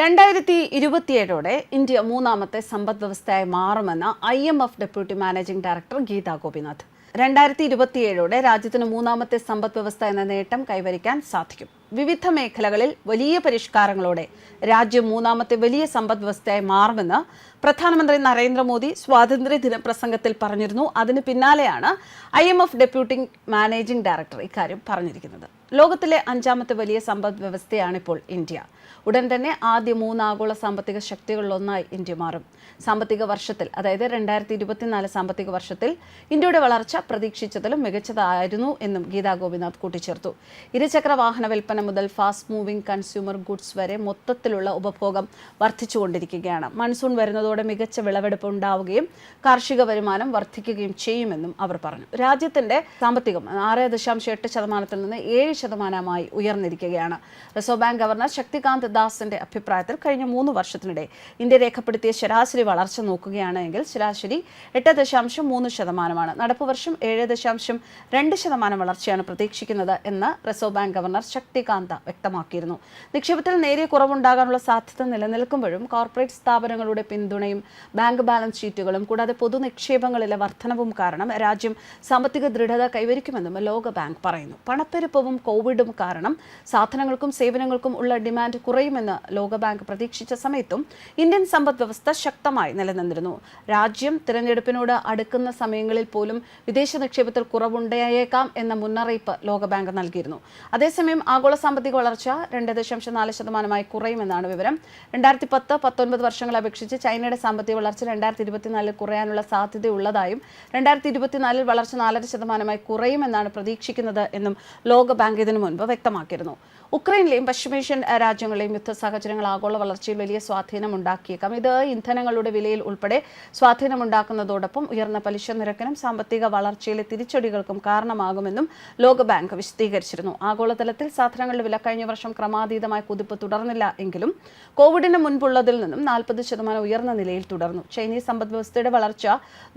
രണ്ടായിരത്തി ഇരുപത്തിയേഴോടെ ഇന്ത്യ മൂന്നാമത്തെ സമ്പദ് വ്യവസ്ഥയായി മാറുമെന്ന് I M F deputy managing director Gita Gopinath. രണ്ടായിരത്തി ഇരുപത്തിയേഴോടെ രാജ്യത്തിന് മൂന്നാമത്തെ സമ്പദ് വ്യവസ്ഥ എന്ന നേട്ടം കൈവരിക്കാൻ സാധിക്കും. വിവിധ മേഖലകളിൽ വലിയ പരിഷ്കാരങ്ങളോടെ രാജ്യം മൂന്നാമത്തെ വലിയ സമ്പദ് വ്യവസ്ഥയായി മാറുമെന്ന് പ്രധാനമന്ത്രി നരേന്ദ്രമോദി സ്വാതന്ത്ര്യദിന പ്രസംഗത്തിൽ പറഞ്ഞിരുന്നു. അതിന് പിന്നാലെയാണ് I M F deputy managing director ഇക്കാര്യം പറഞ്ഞിരിക്കുന്നത്. ലോകത്തിലെ അഞ്ചാമത്തെ വലിയ സമ്പദ് വ്യവസ്ഥയാണിപ്പോൾ ഇന്ത്യ. ഉടൻ തന്നെ ആദ്യ മൂന്ന് ആഗോള സാമ്പത്തിക ശക്തികളിലൊന്നായി ഇന്ത്യ മാറും. സാമ്പത്തിക വർഷത്തിൽ അതായത് രണ്ടായിരത്തി ഇരുപത്തിനാല് സാമ്പത്തിക വർഷത്തിൽ ഇന്ത്യയുടെ വളർച്ച പ്രതീക്ഷിച്ചതിലും മികച്ചതായിരുന്നു എന്നും ഗീതാ ഗോപിനാഥ് കൂട്ടിച്ചേർത്തു. ഇരുചക്ര വാഹന വിൽപ്പന മുതൽ ഫാസ്റ്റ് മൂവിംഗ് കൺസ്യൂമർ ഗുഡ്സ് വരെ മൊത്തത്തിലുള്ള ഉപഭോഗം വർദ്ധിച്ചുകൊണ്ടിരിക്കുകയാണ്. മൺസൂൺ വരുന്നതോടെ മികച്ച വിളവെടുപ്പ് ഉണ്ടാവുകയും കാർഷിക വരുമാനം വർദ്ധിക്കുകയും ചെയ്യുമെന്നും അവർ പറഞ്ഞു. രാജ്യത്തിന്റെ സാമ്പത്തികം ആറ് ദശാംശം എട്ട് ശതമാനത്തിൽ നിന്ന് ഏഴ് ശതമാനമായി ഉയർന്നിരിക്കുകയാണ്. റിസർവ് ബാങ്ക് ഗവർണർ ശക്തികാന്ത് ദാസിന്റെ അഭിപ്രായത്തിൽ കഴിഞ്ഞ മൂന്ന് വർഷത്തിനിടെ ഇന്ത്യ രേഖപ്പെടുത്തിയ ശരാശരി വളർച്ച നോക്കുകയാണെങ്കിൽ ശരാശരി എട്ട് ദശാംശം മൂന്ന് ശതമാനമാണ്. നടപ്പ് വർഷം ഏഴ് ദശാംശം രണ്ട് ശതമാനം വളർച്ചയാണ് പ്രതീക്ഷിക്കുന്നത് എന്ന് റിസർവ് ബാങ്ക് ഗവർണർ ശക്തികാന്ത വ്യക്തമാക്കിയിരുന്നു. നിക്ഷേപത്തിൽ നേരിയ കുറവുണ്ടാകാനുള്ള സാധ്യത നിലനിൽക്കുമ്പോഴും കോർപ്പറേറ്റ് സ്ഥാപനങ്ങളുടെ പിന്തുണയും ബാങ്ക് ബാലൻസ് ഷീറ്റുകളും കൂടാതെ പൊതു നിക്ഷേപങ്ങളിലെ വർധനവും കാരണം രാജ്യം സാമ്പത്തിക ദൃഢത കൈവരിക്കുമെന്നും ലോക ബാങ്ക് പറയുന്നു. പണപ്പെരുപ്പവും കോവിഡും കാരണം സാധനങ്ങൾക്കും സേവനങ്ങൾക്കും ഉള്ള ഡിമാൻഡ് കുറയുമെന്ന് ലോകബാങ്ക് പ്രതീക്ഷിച്ച സമയത്തും ഇന്ത്യൻ സമ്പദ് വ്യവസ്ഥ ശക്തമായി നിലനിന്നിരുന്നു. രാജ്യം തിരഞ്ഞെടുപ്പിനോട് അടുക്കുന്ന സമയങ്ങളിൽ പോലും വിദേശ നിക്ഷേപത്തിൽ കുറവുണ്ടായേക്കാം എന്ന മുന്നറിയിപ്പ് ലോകബാങ്ക് നൽകിയിരുന്നു. അതേസമയം ആഗോള സാമ്പത്തിക വളർച്ച രണ്ട് ദശാംശം നാല് ശതമാനമായി കുറയുമെന്നാണ് വിവരം. രണ്ടായിരത്തി പത്ത് പത്തൊൻപത് വർഷങ്ങളെ അപേക്ഷിച്ച് ചൈനയുടെ സാമ്പത്തിക വളർച്ച രണ്ടായിരത്തി ഇരുപത്തിനാലിൽ കുറയാനുള്ള സാധ്യതയുള്ളതായും രണ്ടായിരത്തി ഇരുപത്തിനാലിൽ വളർച്ച നാലര ശതമാനമായി കുറയുമെന്നാണ് പ്രതീക്ഷിക്കുന്നത് എന്നും ലോകബാങ്ക് ഇതിനു മുൻപ് വ്യക്തമാക്കിയിരുന്നു. ഉക്രൈനിലെയും പശ്ചിമേഷ്യൻ രാജ്യങ്ങളിലെയും യുദ്ധ സാഹചര്യങ്ങൾ ആഗോള വളർച്ചയിൽ വലിയ സ്വാധീനം ഉണ്ടാക്കിയേക്കാം ഇത് ഇന്ധനങ്ങളുടെ വിലയിൽ ഉൾപ്പെടെ സ്വാധീനമുണ്ടാക്കുന്നതോടൊപ്പം ഉയർന്ന പലിശ നിരക്കിനും സാമ്പത്തിക വളർച്ചയിലെ തിരിച്ചടികൾക്കും കാരണമാകുമെന്നും ലോകബാങ്ക് വിശദീകരിച്ചിരുന്നു. ആഗോളതലത്തിൽ സാധനങ്ങളുടെ വില കഴിഞ്ഞ വർഷം ക്രമാതീതമായ കുതിപ്പ് തുടർന്നില്ല എങ്കിലും കോവിഡിന് മുൻപുള്ളതിൽ നിന്നും നാൽപ്പത് ശതമാനം ഉയർന്ന നിലയിൽ തുടർന്നു. ചൈനീസ് സമ്പദ് വ്യവസ്ഥയുടെ വളർച്ച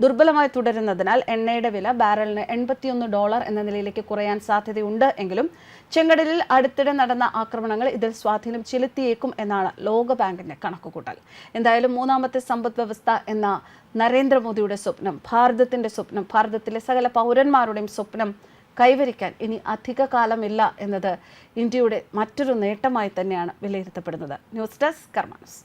ദുർബലമായി തുടരുന്നതിനാൽ എണ്ണയുടെ വില ബാരലിന് എൺപത്തിയൊന്ന് ഡോളർ എന്ന നിലയിലേക്ക് കുറയാൻ സാധ്യതയുണ്ട് എങ്കിലും ചെങ്കടലിൽ അടുത്തിടെ നടന്ന ആക്രമണങ്ങൾ ഇതിൽ സ്വാധീനം ചെലുത്തിയേക്കും എന്നാണ് ലോകബാങ്കിന്റെ കണക്കുകൂട്ടൽ. എന്തായാലും മൂന്നാമത്തെ സമ്പദ് വ്യവസ്ഥ എന്ന നരേന്ദ്രമോദിയുടെ സ്വപ്നം ഭാരതത്തിന്റെ സ്വപ്നം ഭാരതത്തിലെ സകല പൗരന്മാരുടെയും സ്വപ്നം കൈവരിക്കാൻ ഇനി അധിക കാലമില്ല എന്നത് ഇന്ത്യയുടെ മറ്റൊരു നേട്ടമായി തന്നെയാണ് വിലയിരുത്തപ്പെടുന്നത്. News desk കർമാനസ്